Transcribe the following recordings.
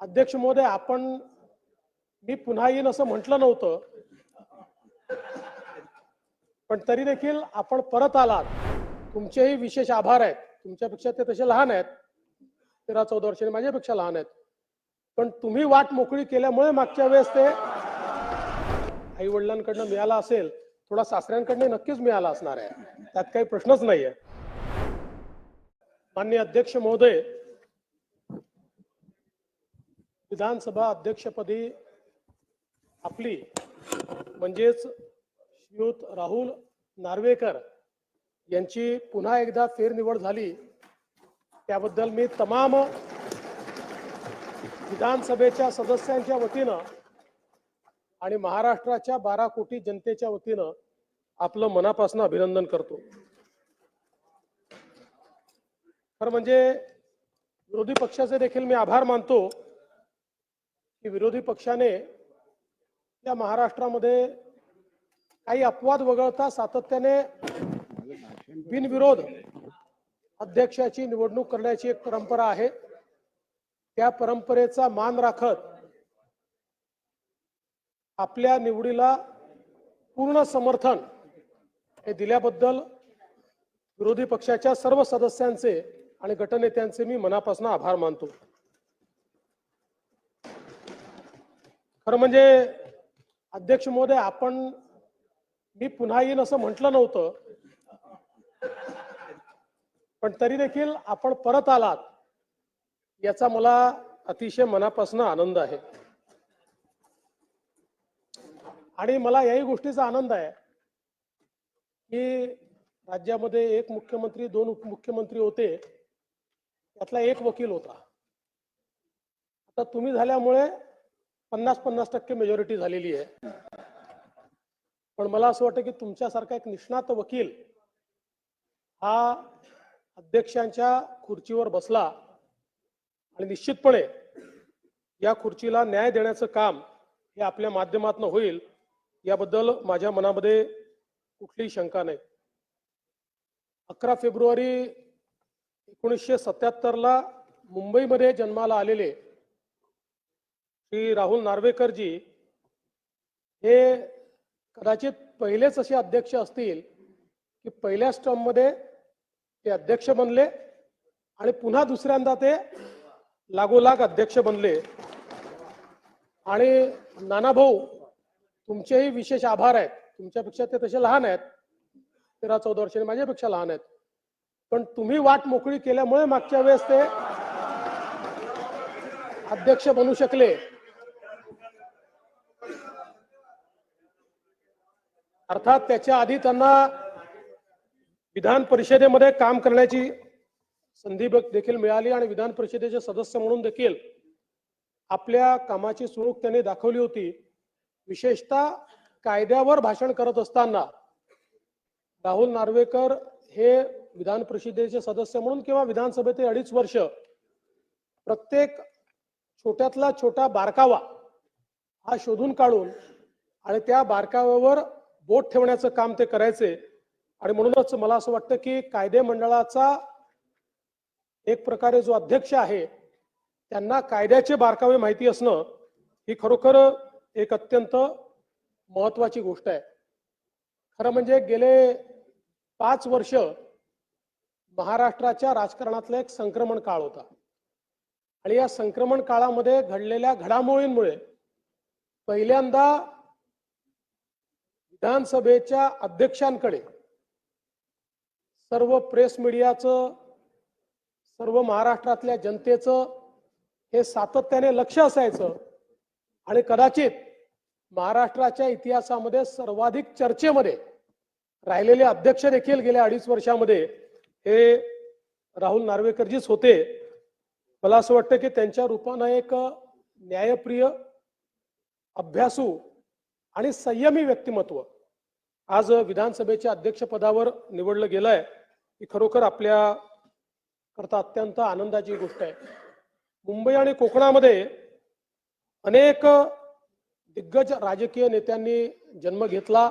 अध्यक्ष महोदय आपण मी पुन्हा येईन असं म्हटलं नव्हतं. पण तरी देखील आपण परत आलात. तुमचेही विशेष आभार आहेत. तुमच्यापेक्षा ते तसे लहान आहेत. तेरा चौदा वर्षांनी माझ्यापेक्षा लहान आहेत. पण तुम्ही वाट मोकळी केल्यामुळे मागच्या वेळेस ते आई वडिलांकडनं मिळाला असेल थोडा सासऱ्यांकडनं नक्कीच मिळाला असणार आहे. त्यात काही प्रश्नच नाहीये. माननीय अध्यक्ष महोदय विधानसभा अध्यक्षपदी आपली म्हणजेच श्रीयुत राहुल नार्वेकर यांची पुन्हा एकदा फेरनिवड झाली. त्याबद्दल मी तमाम विधानसभेच्या सदस्यांच्या वतीनं आणि महाराष्ट्राच्या बारा कोटी जनतेच्या वतीनं आपलं मनापासून अभिनंदन करतो. खरं म्हणजे विरोधी पक्षाचे देखील मी आभार मानतो. की विरोधी पक्षाने या महाराष्ट्रामध्ये काही अपवाद वगळता सातत्याने बिनविरोध अध्यक्षाची निवडणूक करण्याची एक परंपरा आहे. त्या परंपरेचा मान राखत आपल्या निवडीला पूर्ण समर्थन हे दिल्याबद्दल विरोधी पक्षाच्या सर्व सदस्यांचे आणि गटनेत्यांचे मी मनापासून आभार मानतो. खरं म्हणजे अध्यक्ष महोदय आपण मी पुन्हा येईन असं म्हटलं नव्हतं. पण तरी देखील आपण परत आलात याचा मला अतिशय मनापासून आनंद आहे. आणि मला याही गोष्टीचा आनंद आहे की राज्यामध्ये एक मुख्यमंत्री दोन उपमुख्यमंत्री होते त्यातला एक वकील होता. आता तुम्ही झाल्यामुळे पन्नास पन्नास टक्के मेजॉरिटी झालेली आहे. पण मला असं वाटतं की तुमच्यासारखा एक निष्णात वकील हा अध्यक्षांच्या खुर्चीवर बसला आणि निश्चितपणे या खुर्चीला न्याय देण्याचं काम हे आपल्या माध्यमातून होईल याबद्दल माझ्या मनामध्ये कुठलीही शंका नाही. अकरा फेब्रुवारी एकोणीसशे सत्याहत्तरला मुंबईमध्ये जन्माला आलेले श्री राहुल नार्वेकरजी हे कदाचित पहिलेच असे अध्यक्ष असतील की पहिल्या स्टॉममध्ये ते अध्यक्ष बनले आणि पुन्हा दुसऱ्यांदा ते लागोलाग अध्यक्ष बनले. आणि नानाभाऊ तुमचेही विशेष आभार आहेत. तुमच्यापेक्षा ते तसे लहान आहेत. तेरा चौदा वर्षाने माझ्यापेक्षा लहान आहेत. पण तुम्ही वाट मोकळी केल्यामुळे मागच्या वेळेस ते अध्यक्ष बनू शकले. अर्थात त्याच्या आधी त्यांना विधान परिषदेमध्ये काम करण्याची संधी देखील मिळाली आणि विधान परिषदेचे सदस्य म्हणून देखील आपल्या कामाची सुरूक त्यांनी दाखवली होती. विशेषतः कायद्यावर भाषण करत असताना राहुल नार्वेकर हे विधान परिषदेचे सदस्य म्हणून किंवा विधानसभेचे अडीच वर्ष प्रत्येक छोट्यातला छोटा बारकावा हा शोधून काढून आणि त्या बारकाव्यावर बोट ठेवण्याचं काम ते करायचे. आणि म्हणूनच मला असं वाटतं की कायदे मंडळाचा एक प्रकारे जो अध्यक्ष आहे त्यांना कायद्याचे बारकावे माहिती असणं ही खरोखर एक अत्यंत महत्वाची गोष्ट आहे. खरं म्हणजे गेले पाच वर्ष महाराष्ट्राच्या राजकारणातला एक संक्रमण काळ होता. आणि या संक्रमण काळामध्ये घडलेल्या घडामोडींमुळे पहिल्यांदा विधानसभेच्या अध्यक्षांकडे सर्व प्रेस मीडियाचं सर्व महाराष्ट्रातल्या जनतेचं हे सातत्याने लक्ष असायचं आणि कदाचित महाराष्ट्राच्या इतिहासामध्ये सर्वाधिक चर्चेमध्ये राहिलेले अध्यक्ष देखील गेल्या अडीच वर्षामध्ये हे राहुल नार्वेकरजीच होते. मला असं वाटतं की त्यांच्या रूपानं एक न्यायप्रिय अभ्यासू आणि संयमी व्यक्तिमत्व. आज विधानसभेच्या अध्यक्षपदावर निवडलं गेलंय ही खरोखर आपल्या करता अत्यंत आनंदाची गोष्ट आहे. मुंबई आणि कोकणामध्ये अनेक दिग्गज राजकीय नेत्यांनी जन्म घेतला.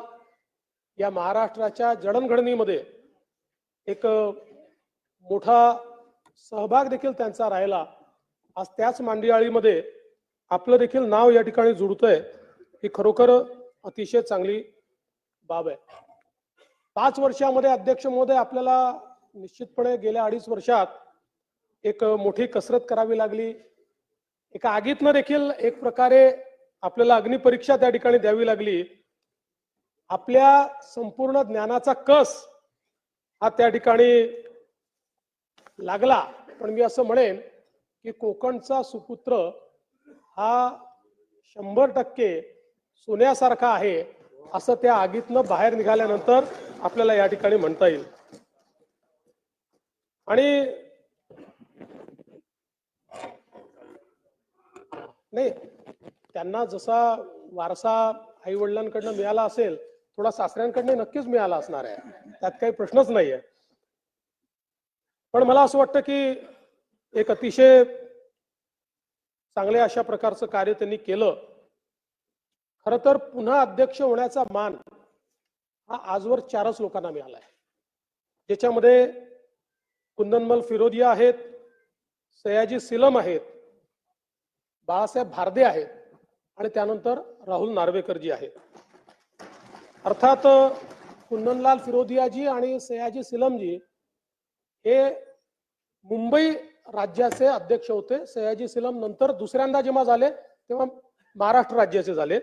या महाराष्ट्राच्या जडणघडणीमध्ये एक मोठा सहभाग देखील त्यांचा राहिला. आज त्याच मांडियाळीमध्ये आपलं देखील नाव या ठिकाणी जुळतंय ही खरोखर अतिशय चांगली बाब आहे. पाच वर्षामध्ये अध्यक्ष महोदय आपल्याला निश्चितपणे गेल्या अडीच वर्षात एक मोठी कसरत करावी लागली. एका आगीतनं देखील एक प्रकारे आपल्याला अग्निपरीक्षा त्या ठिकाणी द्यावी लागली. आपल्या संपूर्ण ज्ञानाचा कस हा त्या ठिकाणी लागला. पण मी असं म्हणेन की कोकणचा सुपुत्र हा शंभर टक्के सोन्यासारखा आहे असं त्या आगीतनं बाहेर निघाल्यानंतर आपल्याला या ठिकाणी म्हणता येईल. आणि नाही त्यांना जसा वारसा आई वडिलांकडनं मिळाला असेल थोडा सासऱ्यांकडनं नक्कीच मिळाला असणार आहे. त्यात काही प्रश्नच नाहीये. पण मला असं वाटतं की एक अतिशय चांगल्या अशा प्रकारचं कार्य त्यांनी केलं. खर तर पुन्हा अध्यक्ष होण्याचा मान हा आजवर चारच लोकांना मिळाला आहे ज्याच्यामध्ये कुंदनमल फिरोदिया आहेत सयाजी सिलम आहेत बाळासाहेब भारदे आहेत आणि त्यानंतर राहुल नार्वेकरजी आहेत. अर्थात कुंदनलाल फिरोदियाजी आणि सयाजी सिलमजी हे मुंबई राज्याचे अध्यक्ष होते. सयाजी सिलम नंतर दुसऱ्यांदा जेव्हा झाले तेव्हा महाराष्ट्र राज्याचे झाले.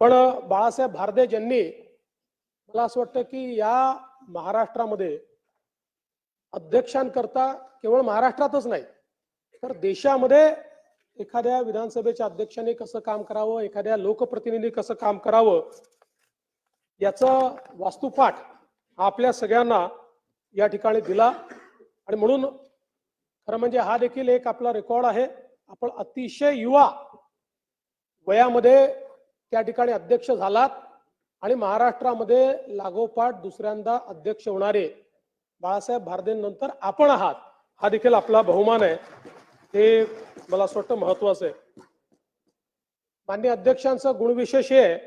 पण बाळासाहेब भारदे यांनी मला असं वाटतं की या महाराष्ट्रामध्ये अध्यक्षांकरता केवळ महाराष्ट्रातच नाही तर देशामध्ये एखाद्या विधानसभेच्या अध्यक्षाने कसं काम करावं एखाद्या लोकप्रतिनिधी कसं काम करावं याचा वास्तुपाठ आपल्या सगळ्यांना या ठिकाणी दिला. आणि म्हणून खरं म्हणजे हा देखील एक आपला रेकॉर्ड आहे. आपण अतिशय युवा वयामध्ये त्या ठिकाणी अध्यक्ष झालात आणि महाराष्ट्रामध्ये लागोपाठ दुसऱ्यांदा अध्यक्ष होणारे बाळासाहेब भारदेनंतर आपण आहात हा देखील आपला बहुमान आहे. हे मला असं वाटतं महत्वाचं आहे. मान्य अध्यक्षांचं गुणविशेष हे आहे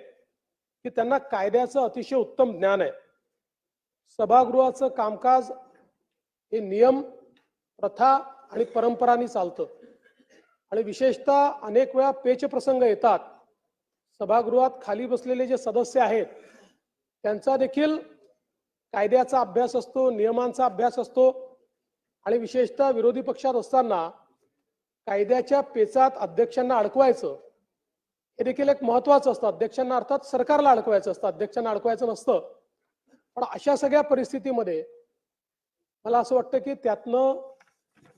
की त्यांना कायद्याचं अतिशय उत्तम ज्ञान आहे. सभागृहाचं कामकाज हे नियम प्रथा आणि परंपरांनी चालतं. आणि विशेषतः अनेक वेळा पेच प्रसंग येतात. सभागृहात खाली बसलेले जे सदस्य आहेत त्यांचा देखील कायद्याचा अभ्यास असतो नियमांचा अभ्यास असतो. आणि विशेषतः विरोधी पक्षात असताना कायद्याच्या पेचात अध्यक्षांना अडकवायचं हे देखील एक महत्वाचं असतं. अध्यक्षांना अर्थात सरकारला अडकवायचं असतं. अध्यक्षांना अडकवायचं नसतं. पण अशा सगळ्या परिस्थितीमध्ये मला असं वाटतं की त्यातनं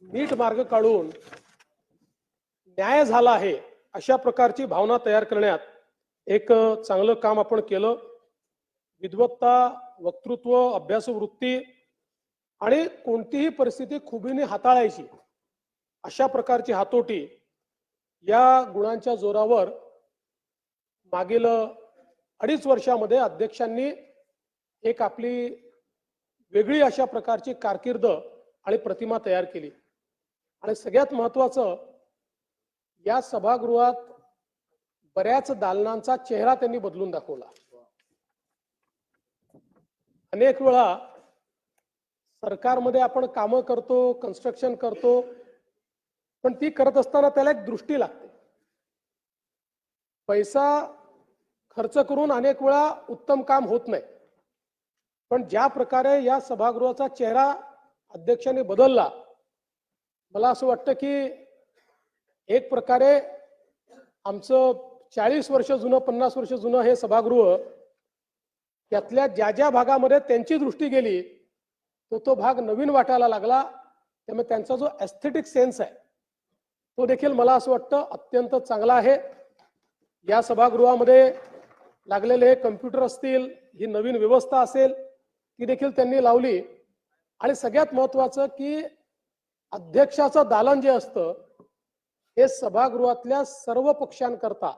नीट मार्ग काढून न्याय झाला आहे अशा प्रकारची भावना तयार करण्यात एक चांगलं काम आपण केलं. विद्वत्ता वक्तृत्व अभ्यासवृत्ती आणि कोणतीही परिस्थिती खुबीने हाताळायची अशा प्रकारची हातोटी या गुणांच्या जोरावर मागील अडीच वर्षामध्ये अध्यक्षांनी एक आपली वेगळी अशा प्रकारची कारकीर्द आणि प्रतिमा तयार केली. आणि सगळ्यात महत्वाचं या सभागृहात बऱ्याच दालनांचा चेहरा त्यांनी बदलून दाखवला. अनेक वेळा सरकारमध्ये आपण कामं करतो कन्स्ट्रक्शन करतो पण ती करत असताना त्याला एक दृष्टी लागते. पैसा खर्च करून अनेक वेळा उत्तम काम होत नाही. पण ज्या प्रकारे या सभागृहाचा चेहरा अध्यक्षांनी बदलला मला असं वाटतं की एक प्रकारे आमचं चाळीस वर्ष जुनं पन्नास वर्ष जुनं हे सभागृह त्यातल्या ज्या ज्या भागामध्ये त्यांची दृष्टी गेली तो तो भाग नवीन वाटायला लागला. त्यामुळे त्यांचा जो एस्थेटिक सेन्स आहे तो देखील मला असं वाटतं अत्यंत चांगला आहे. या सभागृहामध्ये लागलेले कम्प्युटर असतील ही नवीन व्यवस्था असेल ती देखील त्यांनी लावली. आणि सगळ्यात महत्वाचं की अध्यक्षाचं दालन जे असतं हे सभागृहातल्या सर्व पक्षांकरता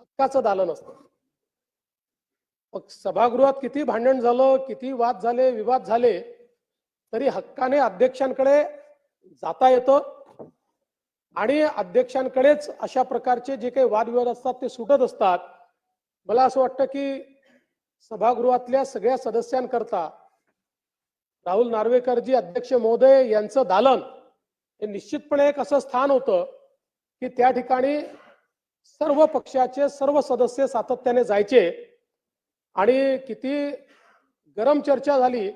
हक्काचं दालन असतं. मग सभागृहात किती भांडण झालं किती वाद झाले विवाद झाले तरी हक्काने अध्यक्षांकडे जाता येतं. आणि अध्यक्षांकडेच अशा प्रकारचे जे काही वादविवाद असतात ते सुटत असतात. मला असं वाटतं की सभागृहातल्या सगळ्या सदस्यांकरता राहुल नार्वेकरजी अध्यक्ष महोदय यांचं दालन हे निश्चितपणे एक असं स्थान होतं की त्या ठिकाणी सर्व पक्षाचे सर्व सदस्य सातत्याने जायचे. आणि किती गरम चर्चा झाली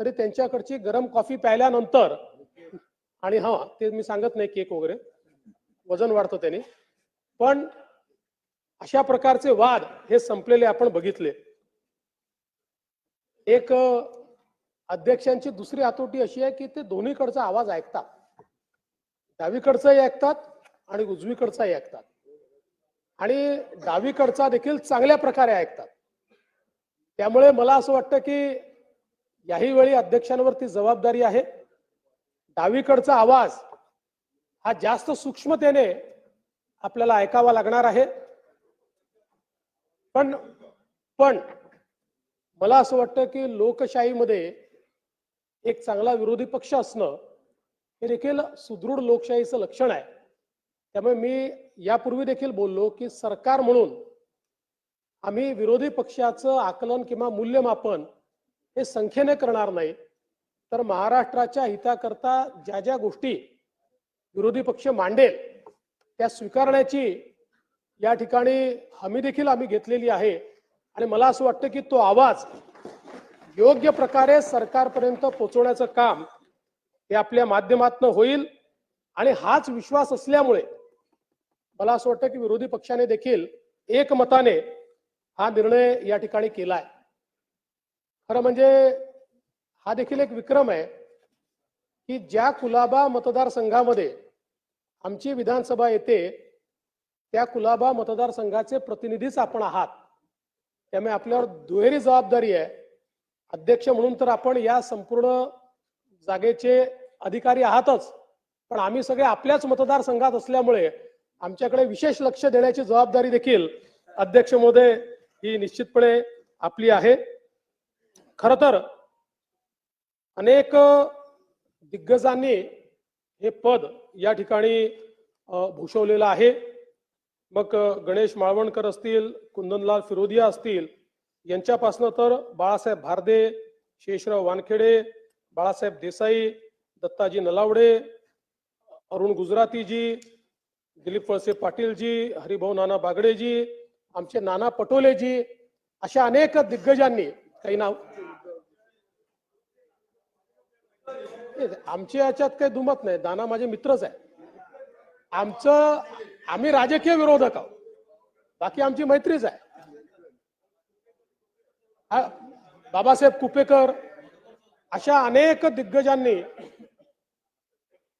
तरी त्यांच्याकडची गरम कॉफी प्यायल्यानंतर आणि हा ते मी सांगत नाही केक वगैरे वजन वाढतं त्याने. पण अशा प्रकारचे वाद हे संपलेले आपण बघितले. एक अध्यक्षांची दुसरी हातोटी अशी आहे की ते दोन्हीकडचा आवाज ऐकतात. डावीकडचाही ऐकतात आणि उजवीकडचाही ऐकतात. आणि डावीकडचा देखील चांगल्या प्रकारे ऐकतात. त्यामुळे मला असं वाटतं की याही वेळी अध्यक्षांवरती जबाबदारी आहे. डावीकडचा आवाज हा जास्त सूक्ष्मतेने आपल्याला ऐकावा लागणार आहे. पण पण मला असं वाटतं की लोकशाहीमध्ये एक चांगला विरोधी पक्ष असणं हे देखील सुदृढ लोकशाहीचं लक्षण आहे. त्यामुळे मी यापूर्वी देखील बोललो की सरकार म्हणून आम्ही विरोधी पक्षाचं आकलन किंवा मूल्यमापन हे संख्येने करणार नाही तर महाराष्ट्राच्या हिताकरता ज्या ज्या गोष्टी विरोधी पक्ष मांडेल त्या स्वीकारण्याची या ठिकाणी हमी देखील आम्ही घेतलेली आहे. आणि मला असं वाटतं की तो आवाज योग्य प्रकारे सरकारपर्यंत पोहोचवण्याचं काम हे आपल्या माध्यमातनं होईल. आणि हाच विश्वास असल्यामुळे मला असं वाटतं की विरोधी पक्षाने देखील एकमताने हा निर्णय या ठिकाणी केलाय. खरं म्हणजे हा देखील एक विक्रम आहे की ज्या कुलाबा मतदारसंघामध्ये आमची विधानसभा येते त्या कुलाबा मतदारसंघाचे प्रतिनिधीच आपण आहात. त्यामुळे आपल्यावर दुहेरी जबाबदारी आहे. अध्यक्ष म्हणून तर आपण या संपूर्ण जागेचे अधिकारी आहातच. पण आम्ही सगळे आपल्याच मतदारसंघात असल्यामुळे आमच्याकडे विशेष लक्ष देण्याची जबाबदारी देखील अध्यक्ष महोदय ही निश्चितपणे आपली आहे. खर तर अनेक दिग्गजांनी हे पद या ठिकाणी भूषवलेलं आहे. मग गणेश माळवणकर असतील कुंदनलाल फिरोदिया असतील यांच्यापासनं तर बाळासाहेब भारदे शेषराव वानखेडे बाळासाहेब देसाई दत्ताजी नलावडे अरुण गुजरातीजी दिलीप वळसे पाटीलजी हरिभाऊ नाना बागडेजी आमचे नाना पटोलेजी अशा अनेक दिग्गजांनी काही नाव? आमच्या याच्यात काही दुमत नाही. दाना माझे मित्रच आहे आमचं आम्ही राजकीय विरोधक आहोत. बाकी आमची मैत्रीच आहे. बाबासाहेब कुपेकर अशा अनेक दिग्गजांनी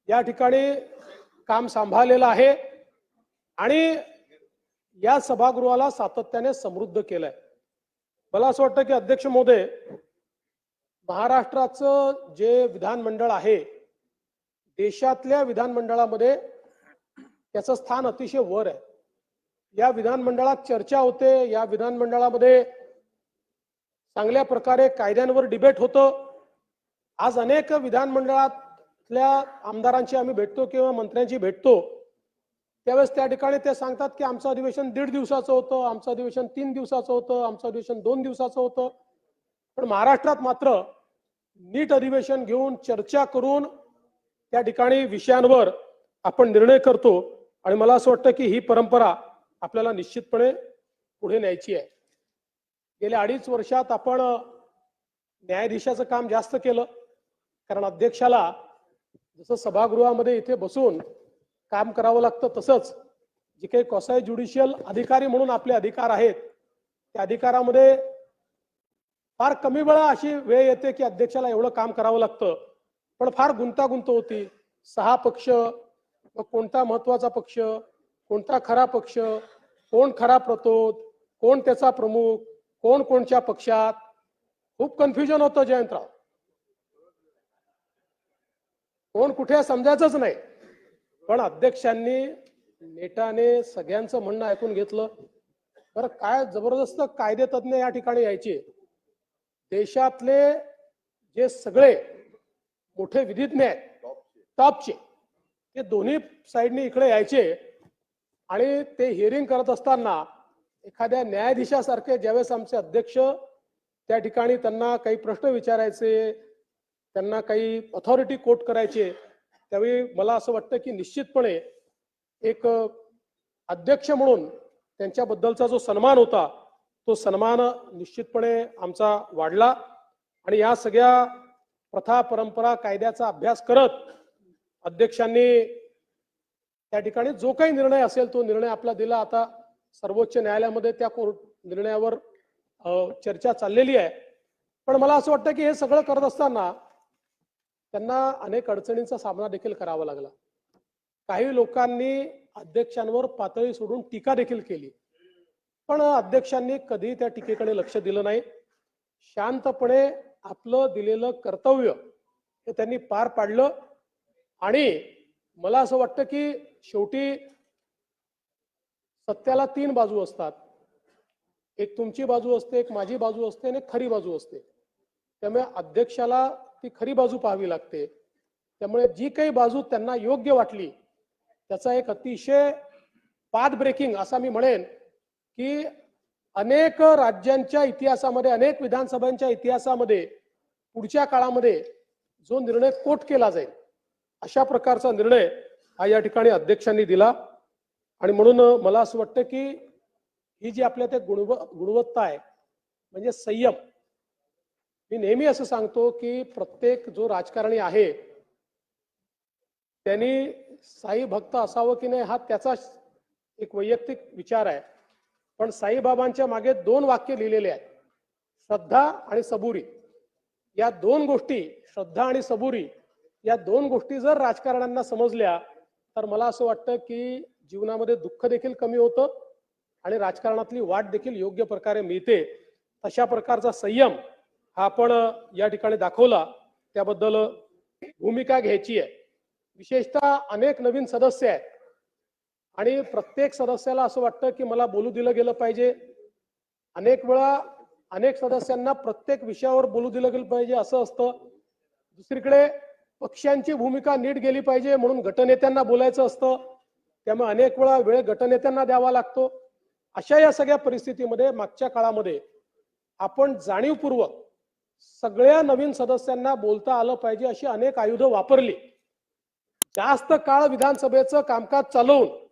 या ठिकाणी काम सांभाळलेलं आहे आणि या सभागृहाला सातत्याने समृद्ध केलंय. मला असं वाटतं की अध्यक्ष मोदे महाराष्ट्राचं जे विधानमंडळ आहे देशातल्या विधानमंडळामध्ये त्याचं स्थान अतिशय वर आहे. या विधानमंडळात चर्चा होते या विधानमंडळामध्ये चांगल्या प्रकारे कायद्यांवर डिबेट होतं. आज अनेक तिथल्या आमदारांची आम्ही भेटतो किंवा मंत्र्यांची भेटतो त्यावेळेस त्या ठिकाणी ते सांगतात की आमचं अधिवेशन दीड दिवसाचं होतं आमचं अधिवेशन तीन दिवसाचं होतं आमचं अधिवेशन दोन दिवसाचं होतं. पण महाराष्ट्रात मात्र नीट अधिवेशन घेऊन चर्चा करून त्या ठिकाणी विषयांवर आपण निर्णय करतो आणि मला असं वाटतं की ही परंपरा आपल्याला निश्चितपणे पुढे न्यायची आहे. गेल्या अडीच वर्षात आपण न्यायाधीशाचं काम जास्त केलं कारण अध्यक्षाला जसं सभागृहामध्ये इथे बसून काम करावं लागतं तसंच जे काही कॉसाय ज्युडिशियल अधिकारी म्हणून आपले अधिकार आहेत त्या अधिकारामध्ये फार कमी वेळा अशी वेळ येते की अध्यक्षाला एवढं काम करावं लागतं. पण फार गुंतागुंत होती. सहा पक्ष मग कोणता महत्त्वाचा पक्ष कोणता खरा पक्ष कोण खरा प्रतोद कोण त्याचा प्रमुख कोण कोणच्या पक्षात? खूप कन्फ्युजन होतं जयंतराव. कोण कुठे समजायचंच नाही. पण अध्यक्षांनी नेटाने सगळ्यांचं म्हणणं ऐकून घेतलं. बरं काय जबरदस्त कायदे तज्ज्ञ या ठिकाणी यायचे. देशातले जे सगळे मोठे विधिज्ञ आहेत टॉपचे ते दोन्ही साईडने इकडे यायचे आणि ते हिअरिंग करत असताना एखाद्या न्यायाधीशासारखे ज्यावेळेस आमचे अध्यक्ष त्या ठिकाणी त्यांना काही प्रश्न विचारायचे त्यांना काही ऑथॉरिटी कोट करायचे त्यावेळी मला असं वाटतं की निश्चितपणे एक अध्यक्ष म्हणून त्यांच्याबद्दलचा जो सन्मान होता तो सन्मान निश्चितपणे आमचा वाढला. आणि या सगळ्या प्रथा परंपरा कायद्याचा अभ्यास करत अध्यक्षांनी त्या ठिकाणी जो काही निर्णय असेल तो निर्णय आपला दिला. आता सर्वोच्च न्यायालयामध्ये त्या कोर्ट निर्णयावर चर्चा चाललेली आहे. पण मला असं वाटतं की हे सगळं करत असताना त्यांना अनेक अडचणींचा सामना देखील करावा लागला. काही लोकांनी अध्यक्षांवर पातळी सोडून टीका देखील केली. पण अध्यक्षांनी कधी त्या टीकेकडे लक्ष दिलं नाही. शांतपणे आपलं दिलेलं कर्तव्य हे त्यांनी पार पाडलं. आणि मला असं वाटतं की शेवटी सत्याला तीन बाजू असतात. एक तुमची बाजू असते एक माझी बाजू असते आणि एक खरी बाजू असते. त्यामुळे अध्यक्षाला ती खरी बाजू पाहावी लागते. त्यामुळे जी काही बाजू त्यांना योग्य वाटली त्याचा एक अतिशय पाथ ब्रेकिंग असा मी म्हणेन की अनेक राज्यांच्या इतिहासामध्ये अनेक विधानसभांच्या इतिहासामध्ये पुढच्या काळामध्ये जो निर्णय कोट केला जाईल अशा प्रकारचा निर्णय हा या ठिकाणी अध्यक्षांनी दिला. आणि म्हणून मला असं वाटतं की ही जी आपल्या त्या गुणव गुणवत्ता आहे म्हणजे संयम मी नेहमी असं सांगतो की प्रत्येक जो राजकारणी आहे त्यांनी साई भक्त असावं की नाही हा त्याचा एक वैयक्तिक विचार आहे. पण साईबाबांच्या मागे दोन वाक्य लिहिलेले आहेत. श्रद्धा आणि सबुरी. या दोन गोष्टी श्रद्धा आणि सबुरी या दोन गोष्टी जर राजकारण्यांना समजल्या तर मला असं वाटतं की जीवनामध्ये दुःख देखील कमी होतं आणि राजकारणातली वाट देखील योग्य प्रकारे मिळते. तशा प्रकारचा संयम हा आपण या ठिकाणी दाखवला. त्याबद्दल भूमिका घ्यायची आहे. विशेषतः अनेक नवीन सदस्य आहेत. आणि प्रत्येक सदस्याला असं वाटतं की मला बोलू दिलं गेलं पाहिजे. अनेक वेळा अनेक सदस्यांना प्रत्येक विषयावर बोलू दिलं गेलं पाहिजे असं असतं. दुसरीकडे पक्षांची भूमिका नीट गेली पाहिजे म्हणून गटनेत्यांना बोलायचं असतं. त्यामुळे अनेक वेळा वेळ गटनेत्यांना द्यावा लागतो. अशा या सगळ्या परिस्थितीमध्ये मागच्या काळामध्ये आपण जाणीवपूर्वक सगळ्या नवीन सदस्यांना बोलता आलं पाहिजे अशी अनेक आयुधं वापरली. जास्त काळ विधानसभेचं कामकाज चालवून